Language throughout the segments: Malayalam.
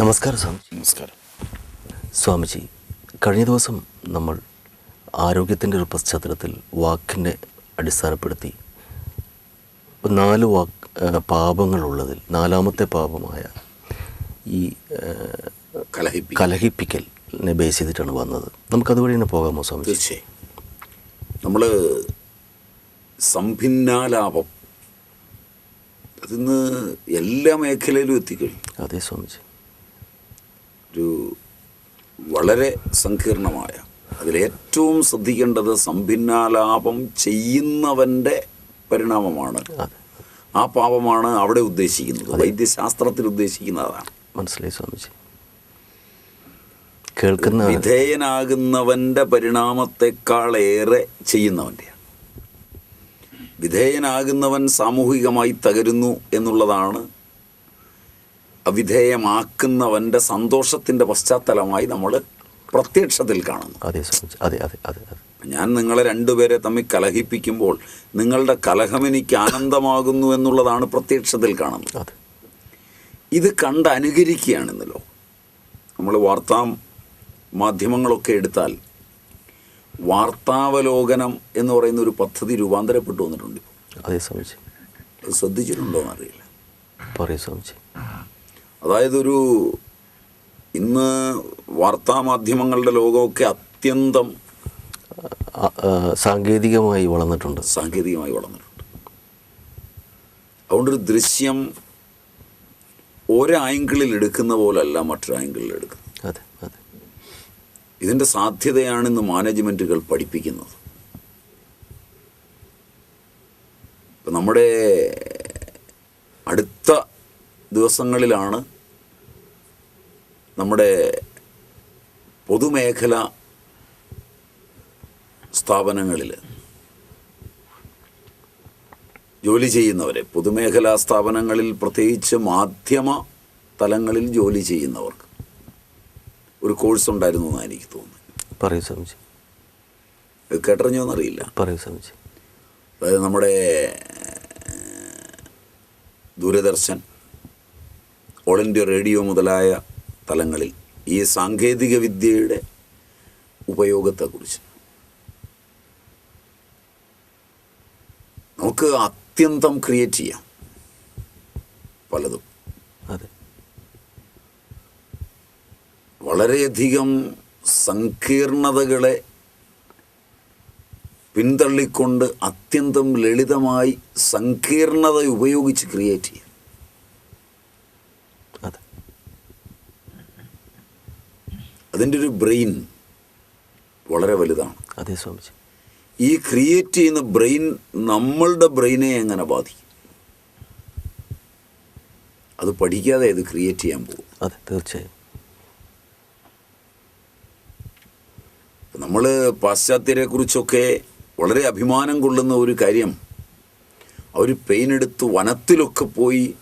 നമസ്കാരം സ്വാമിജി. നമസ്കാരം. സ്വാമിജി കഴിഞ്ഞ ദിവസം നമ്മൾ ആരോഗ്യത്തിന്റെ ഒരു പശ്ചാത്തലത്തിൽ വാക്കിനെ അടിസ്ഥാനപ്പെടുത്തി നാല് വാക്ക് പാപങ്ങളുള്ളതിൽ നാലാമത്തെ പാപമായ ഈ കലഹിപ്പി കലഹിപ്പിക്കലിനെ ബേസ് ചെയ്തിട്ടാണ് വന്നത്. നമുക്കതുവഴി തന്നെ പോകാമോ സ്വാമി തീർച്ചയായും. നമ്മൾ സംഭിന്നാലാപം അതിന്ന് എല്ലാ മേഖലയിലും എത്തിക്കഴിഞ്ഞു. അതെ സ്വാമിജി. ഒരു വളരെ സങ്കീർണമായ അതിലേറ്റവും ശ്രദ്ധിക്കേണ്ടത് സമ്പിന്നാലാപം ചെയ്യുന്നവന്റെ പരിണാമമാണ്. ആ പാപമാണ് അവിടെ ഉദ്ദേശിക്കുന്നത്. വൈദ്യശാസ്ത്രത്തിൽ ഉദ്ദേശിക്കുന്നതാണ് അതാണ്. മനസ്സിലായി സ്വാമിജി. കേൾക്കുന്ന വിധേയനാകുന്നവന്റെ പരിണാമത്തെക്കാളേറെ ചെയ്യുന്നവന്റെയാണ് വിധേയനാകുന്നവൻ സാമൂഹികമായി തകരുന്നു എന്നുള്ളതാണ് അവിധേയമാക്കുന്നവന്റെ സന്തോഷത്തിന്റെ പശ്ചാത്തലമായി നമ്മൾ പ്രത്യക്ഷത്തിൽ കാണുന്നു. അതെ അതെ അതെ അതെ ഞാൻ നിങ്ങളെ രണ്ടുപേരെ തമ്മിൽ കലഹിപ്പിക്കുമ്പോൾ നിങ്ങളുടെ കലഹം എനിക്ക് ആനന്ദമാകുന്നു എന്നുള്ളതാണ് പ്രത്യക്ഷത്തിൽ കാണുന്നത്. ഇത് കണ്ട് അനുകരിക്കുകയാണെന്നല്ലോ നമ്മൾ വാർത്താ മാധ്യമങ്ങളൊക്കെ എടുത്താൽ വാർത്താവലോകനം എന്ന് പറയുന്ന ഒരു പദ്ധതി രൂപാന്തരപ്പെട്ടു വന്നിട്ടുണ്ട്. അതേ സ്വാമിജി. അത് ശ്രദ്ധിച്ചിട്ടുണ്ടോ എന്നറിയില്ല പറയൂ സ്വാമിജി. അതായത് ഒരു ഇന്ന് വാർത്താ മാധ്യമങ്ങളുടെ ലോകമൊക്കെ അത്യന്തം സാങ്കേതികമായി വളർന്നിട്ടുണ്ട്. സാങ്കേതികമായി വളർന്നിട്ടുണ്ട്. അതുകൊണ്ടൊരു ദൃശ്യം ഒരു ആംഗിളിൽ എടുക്കുന്ന പോലല്ല മറ്റൊരു ആംഗിളിൽ എടുക്കുന്നത്. അതെ അതെ. ഇതിന്റെ സാധ്യതയാണ് ഇന്ന് മാനേജ്മെന്റുകൾ പഠിപ്പിക്കുന്നത്. ഇപ്പം നമ്മുടെ ദിവസങ്ങളിലാണ് നമ്മുടെ പൊതുമേഖല സ്ഥാപനങ്ങളിൽ ജോലി ചെയ്യുന്നവരെ. പൊതുമേഖലാ സ്ഥാപനങ്ങളിൽ പ്രത്യേകിച്ച് മാധ്യമ തലങ്ങളിൽ ജോലി ചെയ്യുന്നവർക്ക് ഒരു കോഴ്സ് ഉണ്ടായിരുന്നു എന്നാണ് എനിക്ക് തോന്നുന്നത്. പറയൂ സ്വാമിജി. കേട്ടറിഞ്ഞോ എന്നറിയില്ല. പറയൂ സ്വാമിജി. അതായത് നമ്മുടെ ദൂരദർശൻ ഓൾ ഇന്ത്യ റേഡിയോ മുതലായ തലങ്ങളിൽ ഈ സാങ്കേതിക വിദ്യയുടെ ഉപയോഗത്തെക്കുറിച്ച്. നമുക്ക് അത്യന്തം ക്രിയേറ്റ് ചെയ്യാം. പലതും. അതെ. വളരെയധികം സങ്കീർണതകളെ പിന്തള്ളിക്കൊണ്ട് അത്യന്തം ലളിതമായി സങ്കീർണത ഉപയോഗിച്ച് ക്രിയേറ്റ് ചെയ്യാം അതെ അതിന്റെ ഒരു ബ്രെയിൻ വളരെ വലുതാണ്. അതെ സ്വാമിജി. ഈ ക്രിയേറ്റ് ചെയ്യുന്ന ബ്രെയിൻ നമ്മളുടെ ബ്രെയിനെ എങ്ങനെ ബാധിക്കും? അത് പഠിക്കാതെ ഇത് ക്രിയേറ്റ് ചെയ്യാൻ പോകും. അതെ തീർച്ചയായും. നമ്മൾ പാശ്ചാത്യരെക്കുറിച്ചൊക്കെ വളരെ അഭിമാനം കൊള്ളുന്ന ഒരു കാര്യം അവർ പെയിൻ എടുത്ത് വനത്തിലൊക്കെ പോയി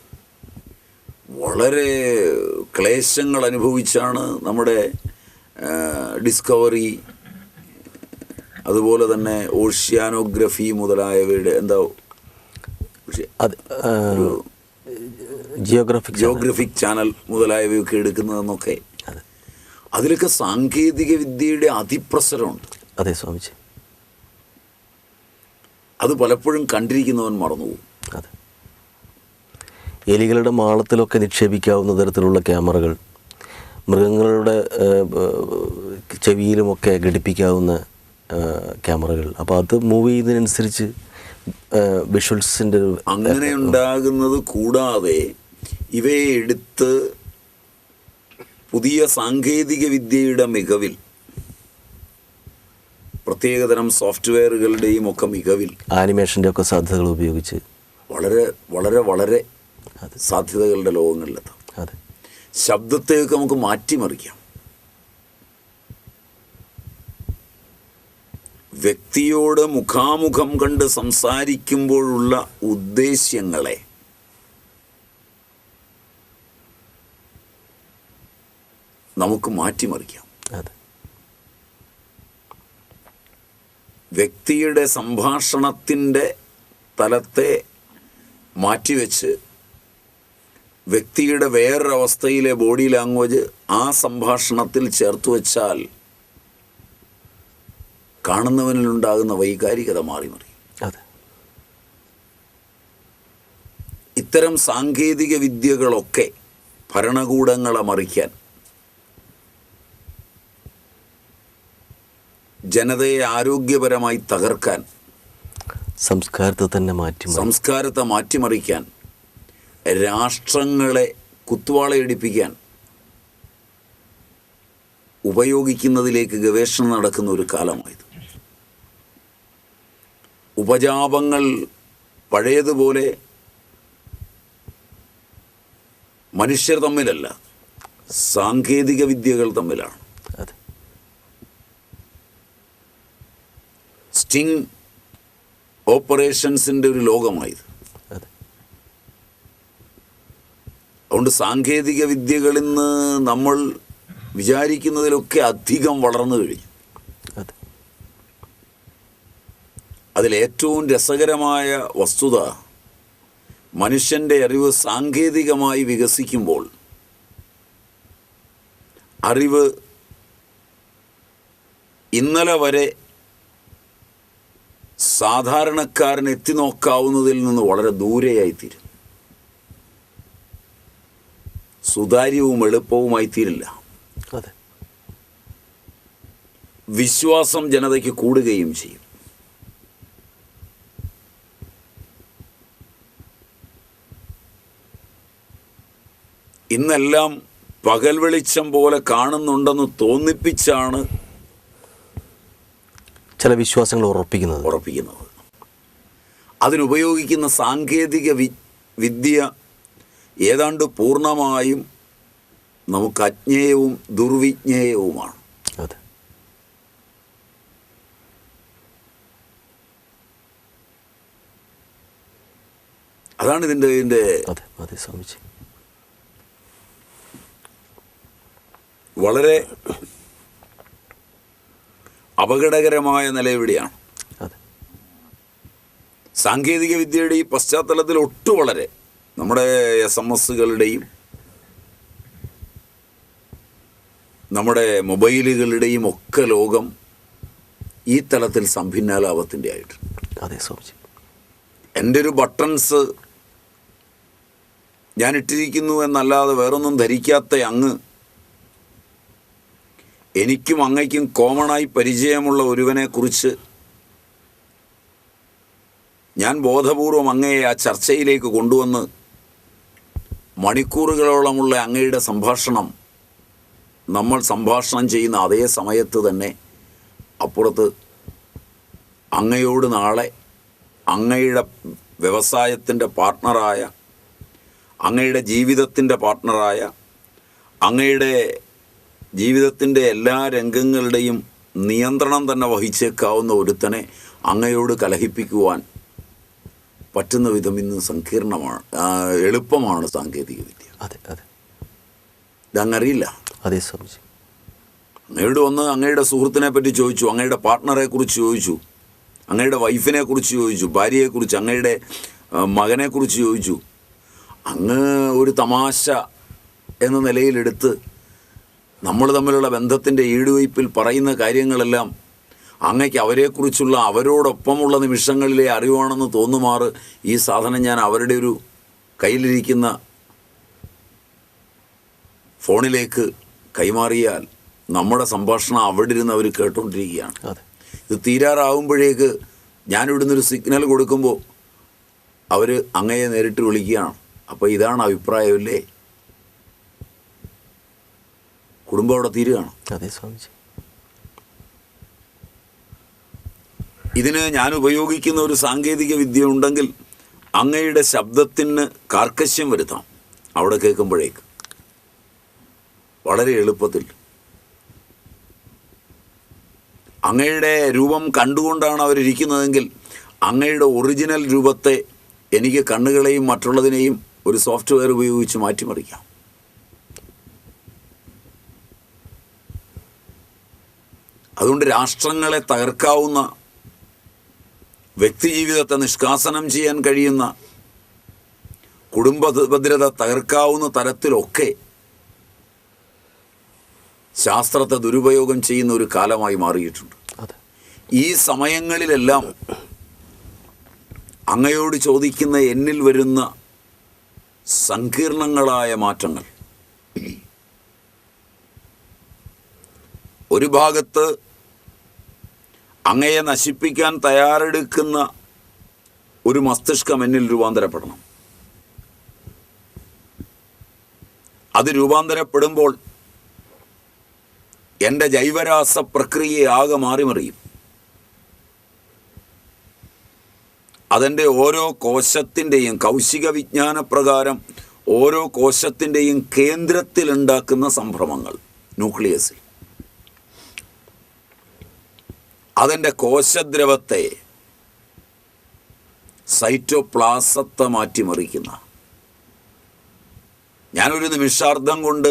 വളരെ ക്ലേശങ്ങൾ അനുഭവിച്ചാണ് നമ്മുടെ ഡിസ്കവറി അതുപോലെ തന്നെ ഓഷ്യാനോഗ്രഫി മുതലായവയുടെ എന്താ ജിയോഗ്രഫിക് ജിയോഗ്രാഫിക് ചാനൽ മുതലായവയൊക്കെ എടുക്കുന്നതെന്നൊക്കെ. അതെ. അതിലൊക്കെ സാങ്കേതിക വിദ്യയുടെ അതിപ്രസരമുണ്ട്. അതെ സ്വാമിജി. അത് പലപ്പോഴും കണ്ടിരിക്കുന്നവൻ മറന്നുപോകും. അതെ. എലികളുടെ മാളത്തിലൊക്കെ നിക്ഷേപിക്കാവുന്ന തരത്തിലുള്ള ക്യാമറകൾ മൃഗങ്ങളുടെ ചെവിയിലുമൊക്കെ ഘടിപ്പിക്കാവുന്ന ക്യാമറകൾ. അപ്പോൾ അത് മൂവ് ചെയ്യുന്നതിനനുസരിച്ച് വിഷ്വൽസിന്റെ അങ്ങനെ ഉണ്ടാകുന്നത് കൂടാതെ ഇവയെ എടുത്ത് പുതിയ സാങ്കേതിക വിദ്യയുടെ മികവിൽ പ്രത്യേകതരം സോഫ്റ്റ്വെയറുകളുടെയും ഒക്കെ മികവിൽ ആനിമേഷന്റെ ഒക്കെ സാധ്യതകൾ ഉപയോഗിച്ച്. വളരെ വളരെ വളരെ സാധ്യതകളുടെ ലോകങ്ങളിലെത്താം. അതെ. ശബ്ദത്തെയൊക്കെ നമുക്ക് മാറ്റിമറിക്കാം. വ്യക്തിയോട് മുഖാമുഖം കണ്ട് സംസാരിക്കുമ്പോഴുള്ള ഉദ്ദേശ്യങ്ങളെ നമുക്ക് മാറ്റിമറിക്കാം. വ്യക്തിയുടെ സംഭാഷണത്തിന്റെ തലത്തെ മാറ്റിവെച്ച് വ്യക്തിയുടെ വേറൊരവസ്ഥയിലെ ബോഡി ലാംഗ്വേജ് ആ സംഭാഷണത്തിൽ ചേർത്ത് വച്ചാൽ കാണുന്നവനിലുണ്ടാകുന്ന വൈകാരികത മാറി മറി അതെ. ഇത്തരം സാങ്കേതിക വിദ്യകളൊക്കെ ഭരണകൂടങ്ങളെ മറിക്കാൻ ജനതയെ ആരോഗ്യപരമായി തകർക്കാൻ സംസ്കാരത്തെ തന്നെ മാറ്റി സംസ്കാരത്തെ മാറ്റിമറിക്കാൻ രാഷ്ട്രങ്ങളെ കുത്തുവാളയടിപ്പിക്കാൻ ഉപയോഗിക്കുന്നതിലേക്ക് ഗവേഷണം നടക്കുന്ന ഒരു കാലമായത്. ഉപജാപങ്ങൾ പഴയതുപോലെ മനുഷ്യർ തമ്മിലല്ല സാങ്കേതിക വിദ്യകൾ തമ്മിലാണ്. സ്റ്റിങ് ഓപ്പറേഷൻസിന്റെ ഒരു ലോകമായത് അതെ അതുകൊണ്ട് സാങ്കേതിക വിദ്യകളിൽ നിന്ന് നമ്മൾ വിചാരിക്കുന്നതിലൊക്കെ അധികം വളർന്നു കഴിഞ്ഞു. അതെ. അതിലേറ്റവും രസകരമായ വസ്തുത മനുഷ്യന്റെ അറിവ് സാങ്കേതികമായി വികസിക്കുമ്പോൾ അറിവ് ഇന്നലെ വരെ സാധാരണക്കാരന് എത്തി നോക്കാവുന്നതിൽ നിന്ന് വളരെ ദൂരെയായിത്തീരും. സുതാര്യവും എളുപ്പവുമായി തീരില്ല. അതെ. വിശ്വാസം ജനതയ്ക്ക് കൂടുകയും ചെയ്യും. ഇന്നെല്ലാം പകൽ വെളിച്ചം പോലെ കാണുന്നുണ്ടെന്ന് തോന്നിപ്പിച്ചാണ് ചില വിശ്വാസങ്ങൾ ഉറപ്പിക്കുന്നത്. ഉറപ്പിക്കുന്നത്. അതിനുപയോഗിക്കുന്ന സാങ്കേതിക വി വിദ്യ ഏതാണ്ട് പൂർണമായും നമുക്ക് അജ്ഞേയവും ദുർവിജ്ഞേയവുമാണ്. അതെ. അതാണ് ഇതിന്റെ ഇതിന്റെ വളരെ അപകടകരമായ നില ഇവിടെയാണ്. സാങ്കേതിക വിദ്യയുടെ ഈ പശ്ചാത്തലത്തിൽ ഒട്ടു വളരെ നമ്മുടെ എസ് എം എസ്സുകളുടെയും നമ്മുടെ മൊബൈലുകളുടെയും ഒക്കെ ലോകം ഈ തലത്തിൽ സംഭിന്നാലാപത്തിന്റെ ആയിട്ടുണ്ട്. അതെ സ്വാമിജി. എന്റെ ഒരു ബട്ടൺസ് ഞാൻ ഇട്ടിരിക്കുന്നു എന്നല്ലാതെ വേറൊന്നും ധരിക്കാത്ത അങ്ങ് എനിക്കും അങ്ങയ്ക്കും കോമണായി പരിചയമുള്ള ഒരുവനെക്കുറിച്ച് ഞാൻ ബോധപൂർവം അങ്ങയെ ആ ചർച്ചയിലേക്ക് കൊണ്ടുവന്ന് മണിക്കൂറുകളോളമുള്ള അങ്ങയുടെ സംഭാഷണം നമ്മൾ സംഭാഷണം ചെയ്യുന്ന അതേ സമയത്ത് തന്നെ അപ്പുറത്ത് അങ്ങയോട് നാളെ അങ്ങയുടെ വ്യവസായത്തിന്റെ പാർട്ട്ണറായ അങ്ങയുടെ ജീവിതത്തിന്റെ പാർട്ട്ണറായ അങ്ങയുടെ ജീവിതത്തിന്റെ എല്ലാ രംഗങ്ങളുടെയും നിയന്ത്രണം തന്നെ വഹിച്ചേക്കാവുന്ന ഒരുത്തനെ അങ്ങയോട് കലഹിപ്പിക്കുവാൻ പറ്റുന്ന വിധം ഇന്ന് സങ്കീർണമാണ് എളുപ്പമാണ് സാങ്കേതിക വിദ്യ. അതെ അതെ. ഇതങ്ങറിയില്ല അതെ സ്വാമിജി. അങ്ങയോട് വന്ന് അങ്ങയുടെ സുഹൃത്തിനെ പറ്റി ചോദിച്ചു അങ്ങയുടെ പാർട്ട്ണറെ കുറിച്ച് ചോദിച്ചു അങ്ങയുടെ വൈഫിനെ കുറിച്ച് ചോദിച്ചു ഭാര്യയെക്കുറിച്ച് അങ്ങയുടെ മകനെ കുറിച്ച് ചോദിച്ചു. അങ്ങ് ഒരു തമാശ എന്ന നിലയിലെടുത്ത് നമ്മൾ തമ്മിലുള്ള ബന്ധത്തിന്റെ ഈടുവയ്പിൽ പറയുന്ന കാര്യങ്ങളെല്ലാം അങ്ങയ്ക്ക് അവരെക്കുറിച്ചുള്ള അവരോടൊപ്പമുള്ള നിമിഷങ്ങളിലെ അറിവാണെന്ന് തോന്നുമാറ് ഈ സാധനം ഞാൻ അവരുടെ ഒരു കയ്യിലിരിക്കുന്ന ഫോണിലേക്ക് കൈമാറിയാൽ നമ്മുടെ സംഭാഷണം അവിടെ ഇരുന്ന് അവർ കേട്ടുകൊണ്ടിരിക്കുകയാണ് ഇത് തീരാറാവുമ്പോഴേക്ക് ഞാനിവിടുന്ന് ഒരു സിഗ്നൽ കൊടുക്കുമ്പോൾ അവർ അങ്ങയെ നേരിട്ട് വിളിക്കുകയാണ്. അപ്പോൾ ഇതാണ് അഭിപ്രായമല്ലേ കുടുംബം അവിടെ തീരുകയാണ്. അതെ സ്വാമിജി. ഇതിന് ഞാൻ ഉപയോഗിക്കുന്ന ഒരു സാങ്കേതിക വിദ്യ ഉണ്ടെങ്കിൽ അങ്ങയുടെ ശബ്ദത്തിന് കാർക്കശ്യം വരുത്താം അവിടെ കേൾക്കുമ്പോഴേക്ക്. വളരെ എളുപ്പത്തിൽ. അങ്ങയുടെ രൂപം കണ്ടുകൊണ്ടാണ് അവരിരിക്കുന്നതെങ്കിൽ അങ്ങയുടെ ഒറിജിനൽ രൂപത്തെ എനിക്ക് കണ്ണുകളെയും മറ്റുള്ളതിനെയും ഒരു സോഫ്റ്റ്വെയർ ഉപയോഗിച്ച് മാറ്റിമറിക്കാം. അതുകൊണ്ട് രാഷ്ട്രങ്ങളെ തകർക്കാവുന്ന വ്യക്തിജീവിതത്തെ നിഷ്കാസനം ചെയ്യാൻ കഴിയുന്ന കുടുംബ കുടുംബ ഭദ്രത തകർക്കാവുന്ന തരത്തിലൊക്കെ ശാസ്ത്രത്തെ ദുരുപയോഗം ചെയ്യുന്ന ഒരു കാലമായി മാറിയിട്ടുണ്ട്. ഈ സമയങ്ങളിലെല്ലാം അങ്ങയോട് ചോദിക്കുന്ന എന്നിൽ വരുന്ന സങ്കീർണങ്ങളായ മാറ്റങ്ങൾ. ഒരു ഭാഗത്ത് അങ്ങയെ നശിപ്പിക്കാൻ തയ്യാറെടുക്കുന്ന ഒരു മസ്തിഷ്കം എന്നിൽ രൂപാന്തരപ്പെടണം. അത് രൂപാന്തരപ്പെടുമ്പോൾ എന്റെ ജൈവരാസ പ്രക്രിയയെ ആകെ മാറിമറിയും. അതെന്റെ ഓരോ കോശത്തിന്റെയും കൗശിക വിജ്ഞാന പ്രകാരം ഓരോ കോശത്തിന്റെയും കേന്ദ്രത്തിലുണ്ടാക്കുന്ന സംഭ്രമങ്ങൾ ന്യൂക്ലിയസിൽ. അതെന്റെ കോശദ്രവത്തെ സൈറ്റോപ്ലാസത്തെ മാറ്റിമറിക്കുന്ന. ഞാനൊരു നിമിഷാർത്ഥം കൊണ്ട്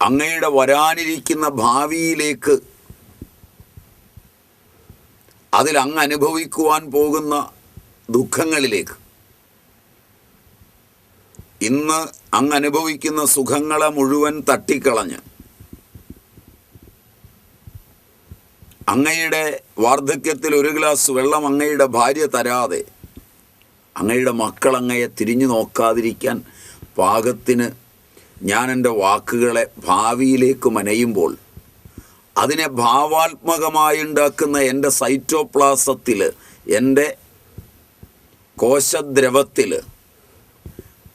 അങ്ങയുടെ വരാനിരിക്കുന്ന ഭാവിയിലേക്ക് അതിൽ അങ്ങ് അനുഭവിക്കുവാൻ പോകുന്ന ദുഃഖങ്ങളിലേക്ക്. ഇന്ന് അങ്ങ് അനുഭവിക്കുന്ന സുഖങ്ങളെ മുഴുവൻ തട്ടിക്കളഞ്ഞ് അങ്ങയുടെ വാർദ്ധക്യത്തിൽ ഒരു ഗ്ലാസ് വെള്ളം അങ്ങയുടെ ഭാര്യ തരാതെ അങ്ങയുടെ മക്കൾ അങ്ങയെ തിരിഞ്ഞു നോക്കാതിരിക്കാൻ പാകത്തിന് ഞാൻ എന്റെ വാക്കുകളെ ഭാവിയിലേക്ക് മനയുമ്പോൾ അതിനെ ഭാവാത്മകമായി ഉണ്ടാക്കുന്ന എന്റെ സൈറ്റോപ്ലാസത്തിൽ എന്റെ കോശദ്രവത്തിൽ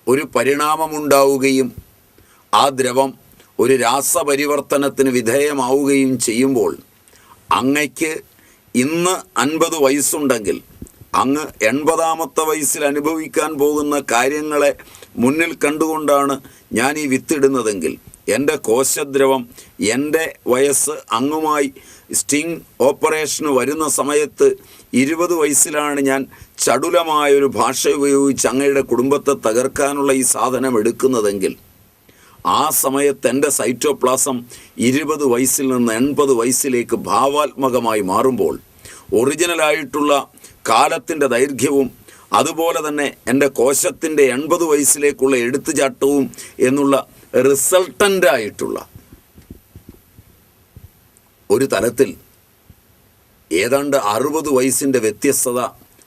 ഒരു പരിണാമമുണ്ടാവുകയും ആ ദ്രവം ഒരു രാസപരിവർത്തനത്തിന് വിധേയമാവുകയും ചെയ്യുമ്പോൾ അങ്ങയ്ക്ക് ഇന്ന് അൻപത് വയസ്സുണ്ടെങ്കിൽ അങ്ങ് എൺപതാമത്തെ വയസ്സിൽ അനുഭവിക്കാൻ പോകുന്ന കാര്യങ്ങളെ മുന്നിൽ കണ്ടുകൊണ്ടാണ് ഞാൻ ഈ വിത്തിടുന്നതെങ്കിൽ എന്റെ കോശദ്രവം എന്റെ വയസ്സ് അങ്ങുമായി സ്റ്റിങ് ഓപ്പറേഷന് വരുന്ന സമയത്ത് ഇരുപത് വയസ്സിലാണ് ഞാൻ ചടുലമായൊരു ഭാഷ ഉപയോഗിച്ച് അങ്ങയുടെ കുടുംബത്തെ തകർക്കാനുള്ള ഈ സാധനം എടുക്കുന്നതെങ്കിൽ ആ സമയത്ത് എന്റെ സൈറ്റോപ്ലാസം ഇരുപത് വയസ്സിൽ നിന്ന് എൺപത് വയസ്സിലേക്ക് ഭാവാത്മകമായി മാറുമ്പോൾ ഒറിജിനലായിട്ടുള്ള കാലത്തിന്റെ ദൈർഘ്യവും അതുപോലെ തന്നെ എന്റെ കോശത്തിന്റെ എൺപത് വയസ്സിലേക്കുള്ള എടുത്തുചാട്ടവും എന്നുള്ള റിസൾട്ടന്റായിട്ടുള്ള ഒരു തലത്തിൽ ഏതാണ്ട് അറുപത് വയസ്സിന്റെ വ്യത്യസ്തത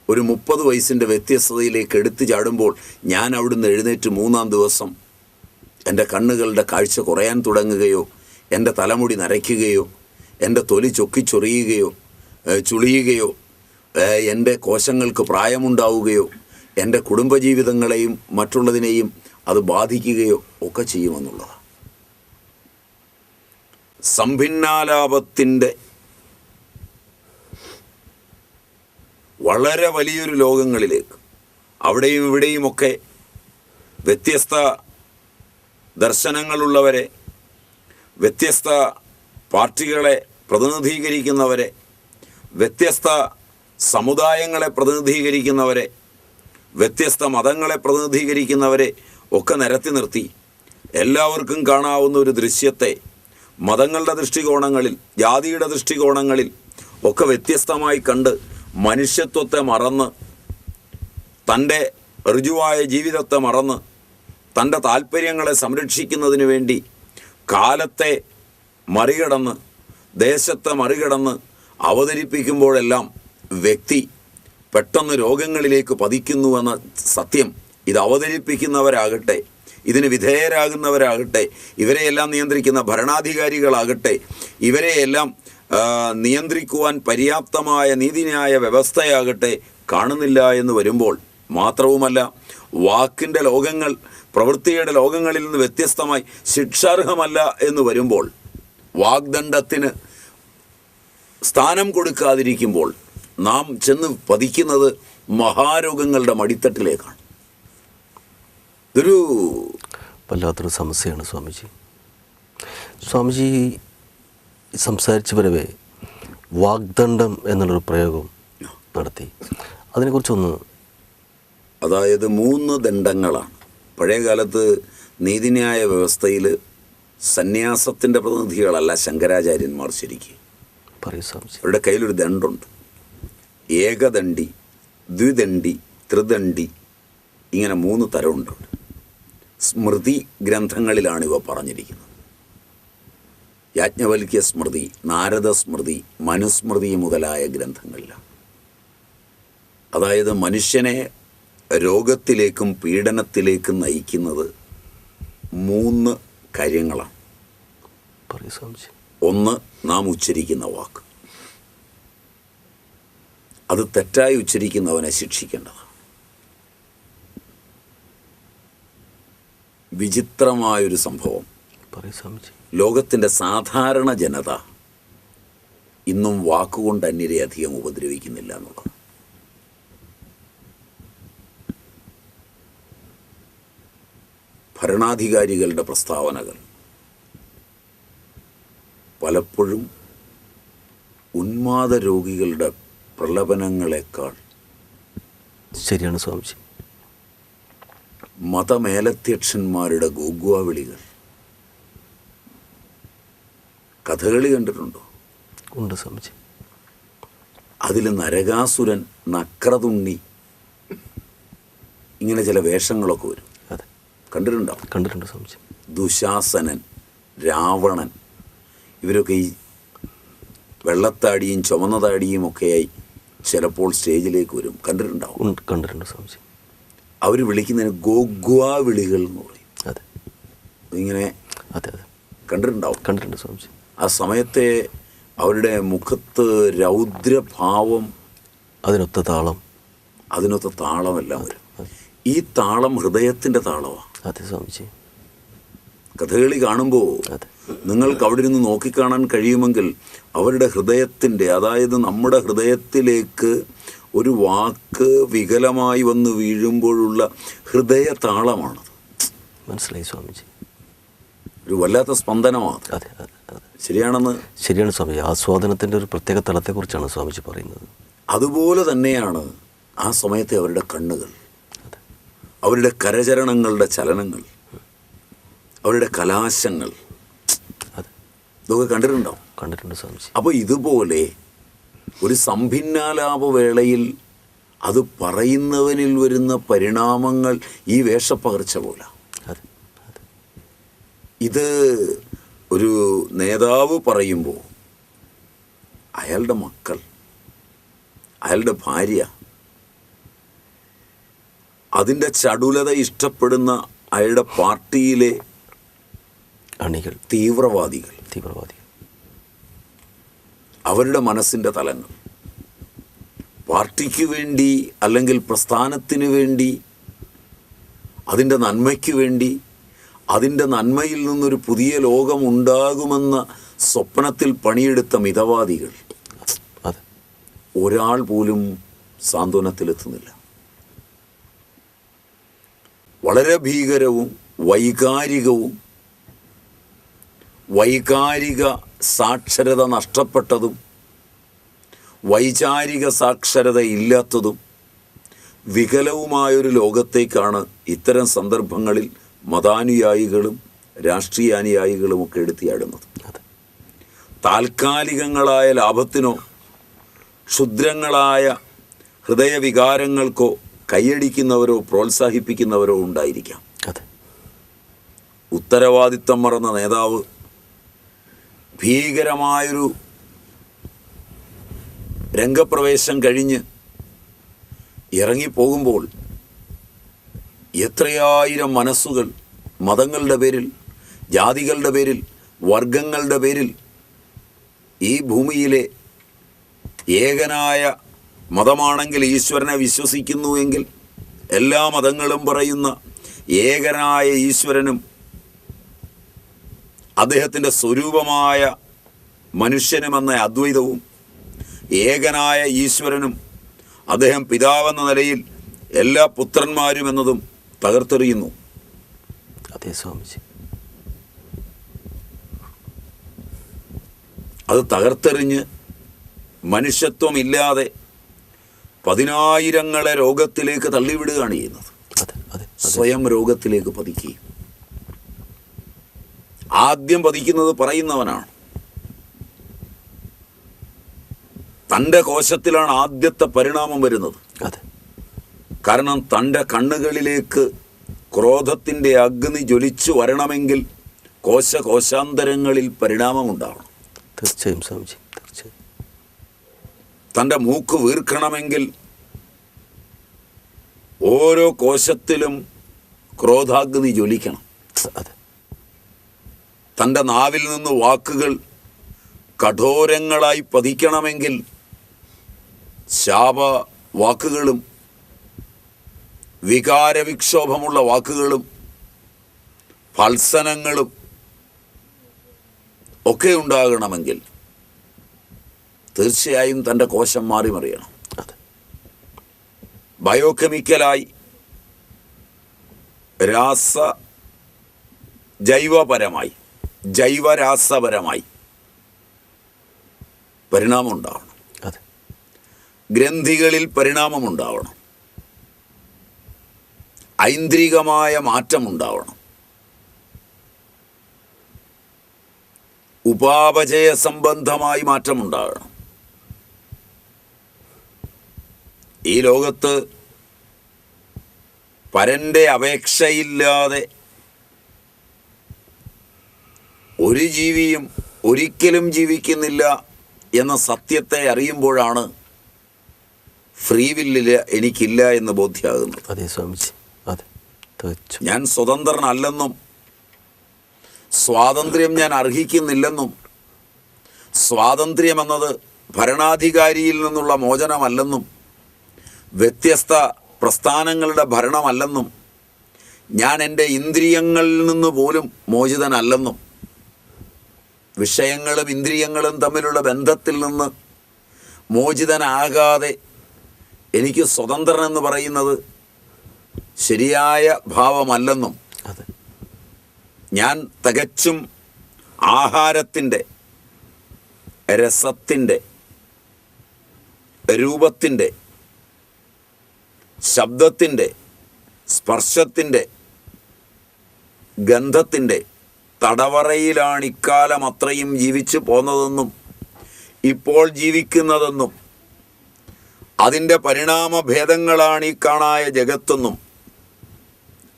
ഒരു മുപ്പത് വയസ്സിന്റെ വ്യത്യസ്തതയിലേക്ക് എടുത്തു ചാടുമ്പോൾ ഞാൻ അവിടുന്ന് എഴുന്നേറ്റ് മൂന്നാം ദിവസം എന്റെ കണ്ണുകളുടെ കാഴ്ച കുറയാൻ തുടങ്ങുകയോ എന്റെ തലമുടി നരയ്ക്കുകയോ എന്റെ തൊലി ചൊക്കിച്ചൊറിയുകയോ ചുളിയുകയോ എന്റെ കോശങ്ങൾക്ക് പ്രായമുണ്ടാവുകയോ എന്റെ കുടുംബജീവിതങ്ങളെയും മറ്റുള്ളതിനെയും അത് ബാധിക്കുകയോ ഒക്കെ ചെയ്യുമെന്നുള്ളതാണ് സംഭിന്നാലാപത്തിന്റെ വളരെ വലിയൊരു ലോകങ്ങളിലേക്ക് അവിടെയും ഇവിടെയുമൊക്കെ വ്യത്യസ്ത ദർശനങ്ങളുള്ളവരെ വ്യത്യസ്ത പാർട്ടികളെ പ്രതിനിധീകരിക്കുന്നവരെ വ്യത്യസ്ത സമുദായങ്ങളെ പ്രതിനിധീകരിക്കുന്നവരെ വ്യത്യസ്ത മതങ്ങളെ പ്രതിനിധീകരിക്കുന്നവരെ ഒക്കെ നിരത്തി നിർത്തി. എല്ലാവർക്കും കാണാവുന്ന ഒരു ദൃശ്യത്തെ മതങ്ങളുടെ ദൃഷ്ടികോണങ്ങളിൽ ജാതിയുടെ ദൃഷ്ടികോണങ്ങളിൽ ഒക്കെ വ്യത്യസ്തമായി കണ്ട് മനുഷ്യത്വത്തെ മറന്ന് തന്റെ ഋജുവായ ജീവിതത്തെ മറന്ന് തന്റെ താല്പര്യങ്ങളെ സംരക്ഷിക്കുന്നതിന് വേണ്ടി കാലത്തെ മറികടന്ന് ദേശത്തെ മറികടന്ന് അവതരിപ്പിക്കുമ്പോഴെല്ലാം വ്യക്തി പെട്ടെന്ന് രോഗങ്ങളിലേക്ക് പതിക്കുന്നുവെന്ന സത്യം ഇത് അവതരിപ്പിക്കുന്നവരാകട്ടെ ഇതിന് വിധേയരാകുന്നവരാകട്ടെ ഇവരെയെല്ലാം നിയന്ത്രിക്കുന്ന ഭരണാധികാരികളാകട്ടെ ഇവരെയെല്ലാം നിയന്ത്രിക്കുവാൻ പര്യാപ്തമായ നീതിന്യായ വ്യവസ്ഥയാകട്ടെ കാണുന്നില്ല എന്ന് വരുമ്പോൾ മാത്രവുമല്ല വാക്കിന്റെ ലോകങ്ങൾ പ്രവൃത്തിയുടെ ലോകങ്ങളിൽ നിന്ന് വ്യത്യസ്തമായി ശിക്ഷാർഹമല്ല എന്ന് വരുമ്പോൾ വാഗ്ദണ്ഡത്തിന് സ്ഥാനം കൊടുക്കാതിരിക്കുമ്പോൾ നാം ചെന്ന് പതിക്കുന്നത് മഹാരോഗങ്ങളുടെ മടിത്തട്ടിലേക്കാണ്. ഇതൊരു വല്ലാത്തൊരു സമസ്യയാണ് സ്വാമിജി. സ്വാമിജി സംസാരിച്ചു വരവേ വാഗ്ദണ്ഡം എന്നുള്ളൊരു പ്രയോഗം നടത്തി. അതിനെക്കുറിച്ചൊന്ന് അതായത് മൂന്ന് ദണ്ഡങ്ങളാണ്. പഴയകാലത്ത് നീതിന്യായ വ്യവസ്ഥയിൽ സന്യാസത്തിന്റെ പ്രതിനിധികളല്ല ശങ്കരാചാര്യന്മാർ ശരിക്കും. അവരുടെ കയ്യിലൊരു ദണ്ടുണ്ട് ഏകദണ്ഡി ദ്വിദണ്ഡി ത്രിദണ്ഡി ഇങ്ങനെ മൂന്ന് തരമുണ്ട് സ്മൃതി ഗ്രന്ഥങ്ങളിലാണ് ഇവ പറഞ്ഞിരിക്കുന്നത്. യാജ്ഞവൽക്യ സ്മൃതി നാരദ സ്മൃതി മനുസ്മൃതി മുതലായ ഗ്രന്ഥങ്ങളിലാണ്. അതായത് മനുഷ്യനെ രോഗത്തിലേക്കും പീഡനത്തിലേക്കും നയിക്കുന്നത് മൂന്ന് കാര്യങ്ങളാണ്. ഒന്ന് നാം ഉച്ചരിക്കുന്ന വാക്ക്. അത് തെറ്റായി ഉച്ചരിക്കുന്നവനെ ശിക്ഷിക്കേണ്ടതാണ്. വിചിത്രമായൊരു സംഭവം. ലോകത്തിന്റെ സാധാരണ ജനത ഇന്നും വാക്കുകൊണ്ട് അന്യരെ അധികം ഉപദ്രവിക്കുന്നില്ല എന്നുള്ളത്. ഭരണാധികാരികളുടെ പ്രസ്താവനകൾ. പലപ്പോഴും ഉന്മാദ രോഗികളുടെ പ്രലപനങ്ങളെക്കാൾ ശരിയാണ് സ്വാമിജി. മതമേലധ്യക്ഷന്മാരുടെ ഗോഗ്വാവിളികൾ. കഥകളി കണ്ടിട്ടുണ്ടോ? ഉണ്ട് സ്വാമിജി. അതിൽ നരകാസുരൻ നക്രതുണ്ണി ഇങ്ങനെ ചില വേഷങ്ങളൊക്കെ വരും. കണ്ടിട്ടുണ്ടോ? കണ്ടിട്ടുണ്ട് സംശയം ദുശാസനൻ രാവണൻ ഇവരൊക്കെ ഈ വെള്ളത്താടിയും ചുമന്ന താടിയും ഒക്കെയായി ചിലപ്പോൾ സ്റ്റേജിലേക്ക് വരും. കണ്ടിട്ടുണ്ടാവും? കണ്ടിട്ടുണ്ട് സംശയം അവർ വിളിക്കുന്നതിന് ഗോഗ്വാ വിളികൾ എന്ന് പറയും. അതെ. ഇങ്ങനെ അതെ അതെ. കണ്ടിട്ടുണ്ടാവും? കണ്ടിട്ടുണ്ട് സംശയം ആ സമയത്തെ അവരുടെ മുഖത്ത് രൗദ്രഭാവം അതിനൊത്ത താളം. അതിനൊത്ത താളമെല്ലാം വരും. ഈ താളം ഹൃദയത്തിന്റെ താളമാണ് അതെ സ്വാമിജി. കഥകളി കാണുമ്പോൾ നിങ്ങൾക്ക് അവിടെ നിന്ന് നോക്കിക്കാണാൻ കഴിയുമെങ്കിൽ അവരുടെ ഹൃദയത്തിന്റെ അതായത് നമ്മുടെ ഹൃദയത്തിലേക്ക് ഒരു വാക്ക് വികലമായി വന്ന് വീഴുമ്പോഴുള്ള ഹൃദയ താളമാണത് മനസ്സിലായി സ്വാമിജി. ഒരു വല്ലാത്ത സ്പന്ദനമാണ്. അതെ ശരിയാണെന്ന്? ശരിയാണ് സ്വാമിജി ആസ്വാദനത്തിന്റെ ഒരു പ്രത്യേക തലത്തെക്കുറിച്ചാണ് സ്വാമിജി പറയുന്നത്. അതുപോലെ തന്നെയാണ് ആ സമയത്തെ അവരുടെ കണ്ണുകൾ. അവരുടെ കരചരണങ്ങളുടെ ചലനങ്ങൾ അവരുടെ കലാശങ്ങൾ. ഇതൊക്കെ കണ്ടിട്ടുണ്ടോ? കണ്ടിട്ടുണ്ട് സ്വാമിജി. അപ്പോൾ ഇതുപോലെ ഒരു സംഭിന്നാലാപ വേളയിൽ അത് പറയുന്നവനിൽ വരുന്ന പരിണാമങ്ങൾ ഈ വേഷപ്പകർച്ച പോലെ. ഇത് ഒരു നേതാവ് പറയുമ്പോൾ അയാളുടെ മക്കൾ അയാളുടെ ഭാര്യ അതിന്റെ ചടുലത ഇഷ്ടപ്പെടുന്ന അയാളുടെ പാർട്ടിയിലെ അണികൾ. തീവ്രവാദികൾ. തീവ്രവാദികൾ. അവരുടെ മനസ്സിന്റെ തലങ്ങൾ. പാർട്ടിക്ക് വേണ്ടി അല്ലെങ്കിൽ പ്രസ്ഥാനത്തിന് വേണ്ടി അതിന്റെ നന്മയ്ക്ക് വേണ്ടി അതിന്റെ നന്മയിൽ നിന്നൊരു പുതിയ ലോകം ഉണ്ടാകുമെന്ന സ്വപ്നത്തിൽ പണിയെടുത്ത മിതവാദികൾ. ഒരാൾ പോലും സാന്ത്വനത്തിലെത്തുന്നില്ല. വളരെ ഭീകരവും വൈകാരികവും വൈകാരിക സാക്ഷരത നഷ്ടപ്പെട്ടതും വൈചാരിക സാക്ഷരത ഇല്ലാത്തതും വികലവുമായൊരു ലോകത്തേക്കാണ് ഇത്തരം സന്ദർഭങ്ങളിൽ മതാനുയായികളും രാഷ്ട്രീയാനുയായികളും ഒക്കെ എടുത്തിയാടുന്നത്. താൽക്കാലികങ്ങളായ ലാഭത്തിനോ ക്ഷുദ്രങ്ങളായ ഹൃദയവികാരങ്ങൾക്കോ കൈയടിക്കുന്നവരോ പ്രോത്സാഹിപ്പിക്കുന്നവരോ ഉണ്ടായിരിക്കാം. അതെ. ഉത്തരവാദിത്തം മറന്ന നേതാവ് ഭീകരമായൊരു രംഗപ്രവേശം കഴിഞ്ഞ് ഇറങ്ങിപ്പോകുമ്പോൾ എത്രയായിരം മനസ്സുകൾ മതങ്ങളുടെ പേരിൽ ജാതികളുടെ പേരിൽ വർഗങ്ങളുടെ പേരിൽ ഈ ഭൂമിയിലെ ഏകനായ മതമാണെങ്കിൽ ഈശ്വരനെ വിശ്വസിക്കുന്നുവെങ്കിൽ എല്ലാ മതങ്ങളും പറയുന്ന ഏകനായ ഈശ്വരനും അദ്ദേഹത്തിന്റെ സ്വരൂപമായ മനുഷ്യനുമെന്ന അദ്വൈതവും ഏകനായ ഈശ്വരനും അദ്ദേഹം പിതാവെന്ന നിലയിൽ എല്ലാ പുത്രന്മാരും എന്നതും തകർത്തെറിയുന്നു. അതെ സ്വാമിജി. അത് തകർത്തെറിഞ്ഞ് മനുഷ്യത്വമില്ലാതെ പതിനായിരങ്ങളെ രോഗത്തിലേക്ക് തള്ളിവിടുകയാണ് ചെയ്യുന്നത്. സ്വയം രോഗത്തിലേക്ക് പതിക്കുകയും. ആദ്യം പതിക്കുന്നത് പറയുന്നവനാണ്. തന്റെ കോശത്തിലാണ് ആദ്യത്തെ പരിണാമം വരുന്നത്. അതെ. കാരണം തന്റെ കണ്ണുകളിലേക്ക് ക്രോധത്തിന്റെ അഗ്നി ജ്വലിച്ചു വരണമെങ്കിൽ കോശ കോശകോശാന്തരങ്ങളിൽ പരിണാമമുണ്ടാവണം തീർച്ചയായും സ്വാമിജി. തന്റെ മൂക്ക് വീർക്കണമെങ്കിൽ ഓരോ കോശത്തിലും ക്രോധാഗ്നി ജ്വലിക്കണം. തന്റെ നാവിൽ നിന്ന് വാക്കുകൾ കഠോരങ്ങളായി പതിക്കണമെങ്കിൽ ശാപ വാക്കുകളും വികാരവിക്ഷോഭമുള്ള വാക്കുകളും ഫത്സനങ്ങളും ഒക്കെ ഉണ്ടാകണമെങ്കിൽ തീർച്ചയായും തന്റെ കോശം മാറി മറിയണം. ബയോകെമിക്കലായി രാസ ജൈവപരമായി ജൈവരാസപരമായി പരിണാമം ഉണ്ടാവണം അതെ. ഗ്രന്ഥികളിൽ പരിണാമമുണ്ടാവണം. ഐന്ദ്രികമായ മാറ്റം ഉണ്ടാവണം ഉപാപചയ സംബന്ധമായി മാറ്റമുണ്ടാകണം. ഈ ലോകത്ത് പരന്റെ അപേക്ഷയില്ലാതെ ഒരു ജീവിയും ഒരിക്കലും ജീവിക്കുന്നില്ല എന്ന സത്യത്തെ അറിയുമ്പോഴാണ് ഫ്രീ വില്ലില്ല എനിക്കില്ല എന്ന് ബോധ്യമാകുന്നത് അതെ സ്വാമിജി. അതെ ഞാൻ സ്വതന്ത്രനല്ലെന്നും സ്വാതന്ത്ര്യം ഞാൻ അർഹിക്കുന്നില്ലെന്നും സ്വാതന്ത്ര്യം എന്നത് ഭരണാധികാരിയിൽ നിന്നുള്ള മോചനമല്ലെന്നും വ്യത്യസ്ത പ്രസ്ഥാനങ്ങളുടെ ഭരണമല്ലെന്നും ഞാൻ എന്റെ ഇന്ദ്രിയങ്ങളിൽ നിന്ന് പോലും മോചിതനല്ലെന്നും വിഷയങ്ങളും ഇന്ദ്രിയങ്ങളും തമ്മിലുള്ള ബന്ധത്തിൽ നിന്ന് മോചിതനാകാതെ എനിക്ക് സ്വതന്ത്രൻ എന്ന് പറയുന്നത് ശരിയായ ഭാവമല്ലെന്നും അതെ. ഞാൻ തികച്ചും ആഹാരത്തിന്റെ രസത്തിന്റെ രൂപത്തിന്റെ ശബ്ദത്തിന്റെ സ്പർശത്തിന്റെ ഗന്ധത്തിന്റെ തടവറയിലാണ് ഇക്കാലം അത്രയും ജീവിച്ചു പോന്നതെന്നും ഇപ്പോൾ ജീവിക്കുന്നതെന്നും അതിന്റെ പരിണാമഭേദങ്ങളാണ് ഈ കാണായ ജഗത്തെന്നും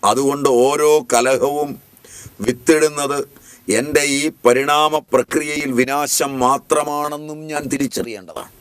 അതുകൊണ്ട് ഓരോ കലഹവും വിത്തിടുന്നത് എന്റെ ഈ പരിണാമ പ്രക്രിയയിൽ വിനാശം മാത്രമാണെന്നും ഞാൻ തിരിച്ചറിയേണ്ടതാണ്.